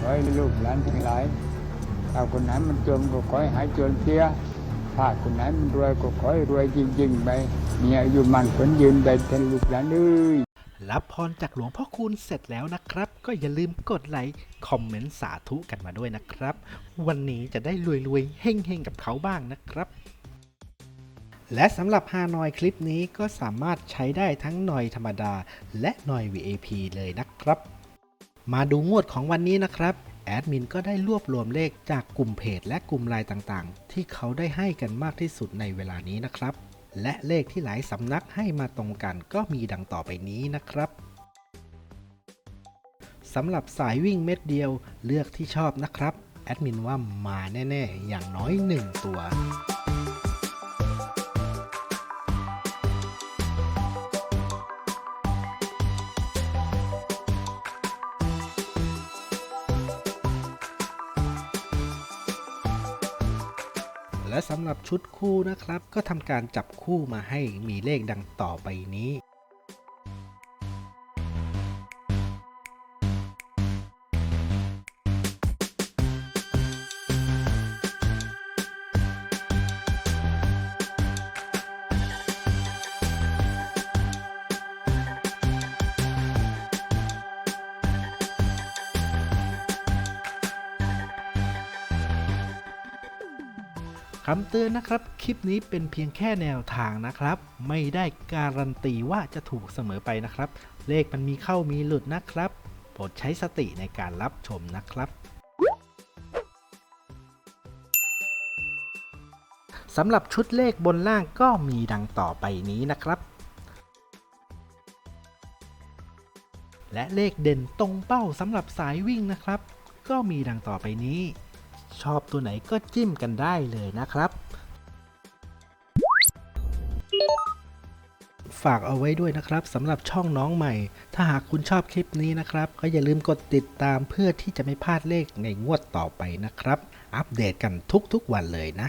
ขอให้ลูกหลานทั้งหลายถ้าคนไหนมันจนก็ขอให้หายจนเสียถ้าคนไหนมันรวยก็ขอให้รวยจริง ๆ ไปมีอายุมันคนยืนไปเทนลูกหลานเอ้ยรับพรจากหลวงพ่อคูณเสร็จแล้วนะครับ ก็อย่าลืมกดไลค์คอมเมนต์สาธุกันมาด้วยนะครับ วันนี้จะได้รวยๆเฮ่งๆกับเขาบ้างนะครับ และสำหรับฮานอยคลิปนี้ก็สามารถใช้ได้ทั้งหน่อยธรรมดา และหน่อย VAP เลยนะครับ มาดูงวดของวันนี้นะครับ แอดมินก็ได้รวบรวมเลขจากกลุ่มเพจและกลุ่มไลน์ต่างๆ ที่เขาได้ให้กันมากที่สุดในเวลานี้นะครับ และเลขที่หลายสำนักให้มาตรงกันก็มีดังต่อไปนี้นะครับสำหรับสายวิ่งเม็ดเดียวเลือกที่ชอบนะครับ แอดมินว่ามาแน่ ๆ อย่างน้อย 1 ตัว และสำหรับชุดคู่นะครับ ก็ทำการจับคู่มาให้มีเลขดังต่อไปนี้ คำเตือนนะครับ คลิปนี้เป็นเพียงแค่แนวทางนะครับ ไม่ได้การันตีว่าจะถูกเสมอไปนะครับ เลขมันมีเข้ามีหลุดนะครับโปรดใช้สติในการรับชมนะครับสำหรับชุดเลขบนล่างก็มีดังต่อไปนี้นะครับ และเลขเด่นตรงเป้าสำหรับสายวิ่งนะครับ ก็มีดังต่อไปนี้ ชอบตัวไหนก็จิ้มกันได้เลยนะครับ ฝากเอาไว้ด้วยนะครับสำหรับช่องน้องใหม่ ถ้าหากคุณชอบคลิปนี้นะครับ ก็อย่าลืมกดติดตามเพื่อที่จะไม่พลาดเลขในงวดต่อไปนะครับ อัปเดตกันทุกๆวันเลยนะ